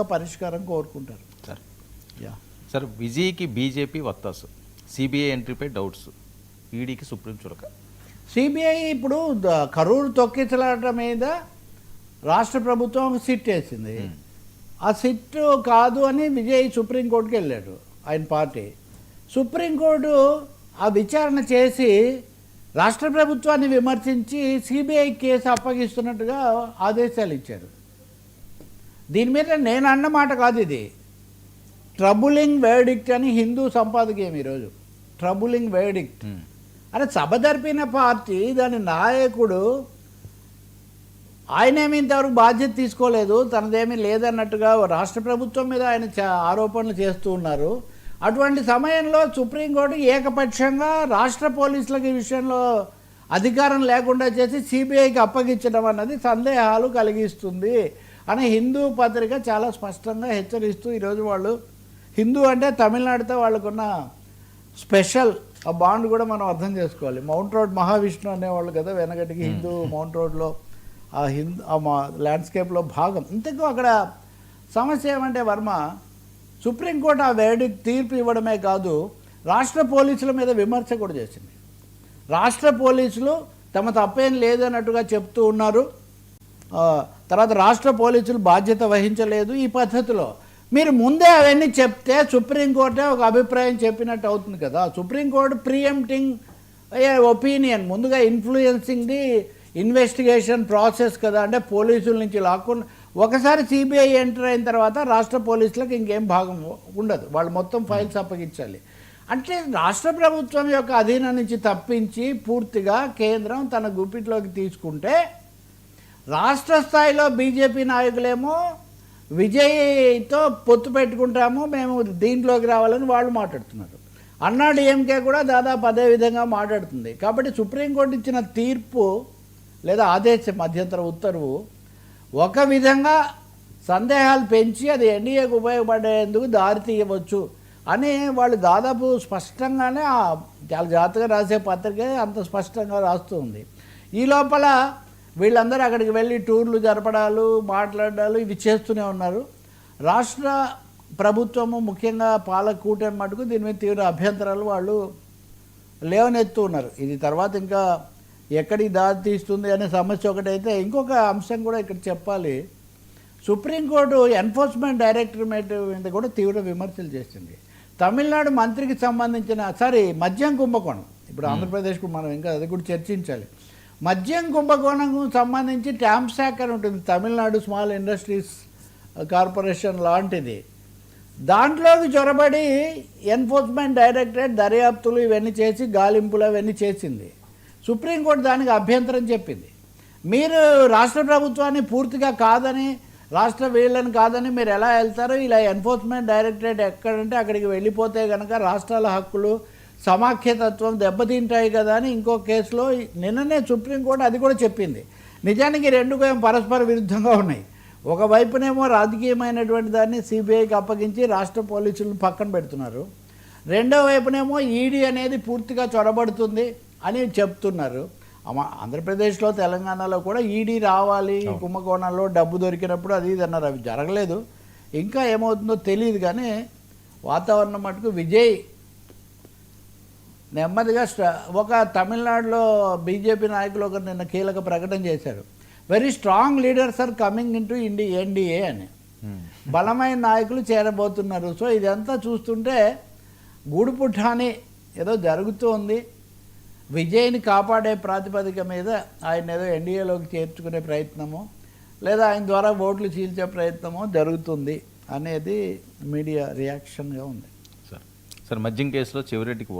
పరిష్కారం కోరుకుంటారు. Sir yeah sir విజయ్కి బీజేపీ వత్తాసు. సిబిఐ ఎంట్రీపై డౌట్స్ ఈడీకి సుప్రీం చురక. సిబిఐ ఇప్పుడు కరూరు తొక్కిసలాట మీద రాష్ట్ర ప్రభుత్వం సిట్ వేసింది. ఆ సిట్ కాదు అని విజయ్ సుప్రీంకోర్టుకి వెళ్ళాడు ఆయన పార్టీ. సుప్రీంకోర్టు ఆ విచారణ చేసి రాష్ట్ర ప్రభుత్వాన్ని విమర్శించి సిబిఐ కేసు అప్పగిస్తున్నట్టుగా ఆదేశాలు ఇచ్చారు. దీని మీద నేను అన్న మాట కాదు ఇది. ట్రబులింగ్ వేడిక్ట్ అని హిందూ సంపాదకీయం ఈరోజు. ట్రబులింగ్ వేడిక్ట్ అరే సభ జరిపిన పార్టీ దాని నాయకుడు ఆయనేమి ఇంతవరకు బాధ్యత తీసుకోలేదు తనదేమీ లేదన్నట్టుగా రాష్ట్ర ప్రభుత్వం మీద ఆయన ఆరోపణలు చేస్తూ ఉన్నారు. అటువంటి సమయంలో సుప్రీంకోర్టు ఏకపక్షంగా రాష్ట్ర పోలీసులకు ఈ విషయంలో అధికారం లేకుండా చేసి సిబిఐకి అప్పగించడం అన్నది సందేహాలు కలిగిస్తుంది. అని హిందూ పత్రిక చాలా స్పష్టంగా హెచ్చరిస్తూ ఈరోజు వాళ్ళు హిందూ అంటే తమిళనాడుతో వాళ్ళకున్న స్పెషల్ ఆ బాండ్ కూడా మనం అర్థం చేసుకోవాలి. మౌంట్ రోడ్ మహావిష్ణు అనేవాళ్ళు కదా వెనకటికి హిందూ మౌంట్ రోడ్లో ఆ హిందూ ఆ మా ల్యాండ్స్కేప్లో భాగం. ఇంతకు అక్కడ సమస్య ఏమంటే వర్మ సుప్రీంకోర్టు ఆ వేడికి తీర్పు ఇవ్వడమే కాదు రాష్ట్ర పోలీసుల మీద విమర్శ కూడా చేసింది. రాష్ట్ర పోలీసులు తమ తప్పేం లేదన్నట్టుగా చెప్తూ ఉన్నారు. తర్వాత రాష్ట్ర పోలీసులు బాధ్యత వహించలేదు ఈ పద్ధతిలో. మీరు ముందే అవన్నీ చెప్తే సుప్రీంకోర్టే ఒక అభిప్రాయం చెప్పినట్టు అవుతుంది కదా. సుప్రీంకోర్టు ప్రియంప్టింగ్ ఒపీనియన్ ముందుగా ఇన్ఫ్లుయెన్సింగ్ ది ఇన్వెస్టిగేషన్ ప్రాసెస్ కదా. అంటే పోలీసుల నుంచి లాక్కుని ఒకసారి సిబిఐ ఎంటర్ అయిన తర్వాత రాష్ట్ర పోలీసులకు ఇంకేం భాగం ఉండదు. వాళ్ళు మొత్తం ఫైల్స్ అప్పగించాలి. అంటే రాష్ట్ర ప్రభుత్వం యొక్క అధీనం నుంచి తప్పించి పూర్తిగా కేంద్రం తన గుప్పిట్లోకి తీసుకుంటే రాష్ట్ర స్థాయిలో బీజేపీ నాయకులేమో విజయ్తో పొత్తు పెట్టుకుంటాము మేము దీంట్లోకి రావాలని వాళ్ళు మాట్లాడుతున్నారు. అన్నాడు డిఎంకే కూడా దాదాపు అదే విధంగా మాట్లాడుతుంది. కాబట్టి సుప్రీంకోర్టు ఇచ్చిన తీర్పు లేదా ఆదేశం మధ్యంతర ఉత్తర్వు ఒక విధంగా సందేహాలు పెంచి అది ఎన్డీఏకు ఉపయోగపడేందుకు దారి తీయవచ్చు అని వాళ్ళు దాదాపు స్పష్టంగానే చాలా జాగ్రత్తగా రాసే పత్రిక అంత స్పష్టంగా రాస్తుంది ఈ లోపల వీళ్ళందరూ అక్కడికి వెళ్ళి టూర్లు జరపడాలు మాట్లాడాలు ఇవి చేస్తూనే ఉన్నారు. రాష్ట్ర ప్రభుత్వము ముఖ్యంగా పాలక కూటమి మటుకు దీని మీద తీవ్ర అభ్యంతరాలు వాళ్ళు లేవనెత్తు ఉన్నారు. ఇది తర్వాత ఇంకా ఎక్కడికి దారి తీస్తుంది అనే సమస్య ఒకటైతే ఇంకొక అంశం కూడా ఇక్కడ చెప్పాలి. సుప్రీంకోర్టు ఎన్ఫోర్స్మెంట్ డైరెక్టరేట్ మీద కూడా తీవ్ర విమర్శలు చేసింది. తమిళనాడు మంత్రికి సంబంధించిన సారీ మద్యం కుంభకోణం. ఇప్పుడు ఆంధ్రప్రదేశ్కు మనం ఇంకా అది కూడా చర్చించాలి. మద్యం కుంభకోణం సంబంధించి ట్యాంప్ అని ఉంటుంది. తమిళనాడు స్మాల్ ఇండస్ట్రీస్ కార్పొరేషన్ లాంటిది. దాంట్లోకి చొరబడి ఎన్ఫోర్స్మెంట్ డైరెక్టరేట్ దర్యాప్తులు ఇవన్నీ చేసి గాలింపులు అవన్నీ చేసింది. సుప్రీంకోర్టు దానికి అభ్యంతరం చెప్పింది. మీరు రాష్ట్ర ప్రభుత్వాన్ని పూర్తిగా కాదని రాష్ట్ర వీళ్ళని కాదని మీరు ఎలా వెళ్తారో ఇలా ఎన్ఫోర్స్మెంట్ డైరెక్టరేట్ ఎక్కడంటే అక్కడికి వెళ్ళిపోతే కనుక రాష్ట్రాల హక్కులు సమాఖ్యతత్వం దెబ్బతింటాయి కదా అని ఇంకో కేసులో నిన్ననే సుప్రీంకోర్టు అది కూడా చెప్పింది. నిజానికి రెండు కూడా పరస్పర విరుద్ధంగా ఉన్నాయి. ఒకవైపునేమో రాజకీయమైనటువంటి దాన్ని సిబిఐకి అప్పగించి రాష్ట్ర పోలీసులను పక్కన పెడుతున్నారు. రెండో వైపునేమో ఈడీ అనేది పూర్తిగా చొరబడుతుంది అని చెప్తున్నారు. ఆంధ్రప్రదేశ్లో తెలంగాణలో కూడా ఈడీ రావాలి ఈ కుంభకోణాల్లో డబ్బు దొరికినప్పుడు అది ఇది అన్నారు. అవి జరగలేదు. ఇంకా ఏమవుతుందో తెలియదు కానీ వాతావరణం మటుకు విజయ్ నెమ్మదిగా స్ట- ఒక తమిళనాడులో బీజేపీ నాయకులు ఒకరు నిన్న కీలక ప్రకటన చేశారు. Very strong leaders are coming in to indie NDA అని. బలమైన నాయకులు చేరబోతున్నారు. సో ఇదంతా చూస్తుంటే గూడుపుఠాని ఏదో జరుగుతూ ఉంది. విజయ్ని కాపాడే ప్రాతిపదిక మీద ఆయన ఏదో ఎన్డీఏలోకి చేర్చుకునే ప్రయత్నము లేదా ఆయన ద్వారా ఓట్లు చీల్చే ప్రయత్నము జరుగుతుంది అనేది మీడియా రియాక్షన్గా ఉంది. సార్ సార్ మద్యం కేసులో చివరెడ్డికి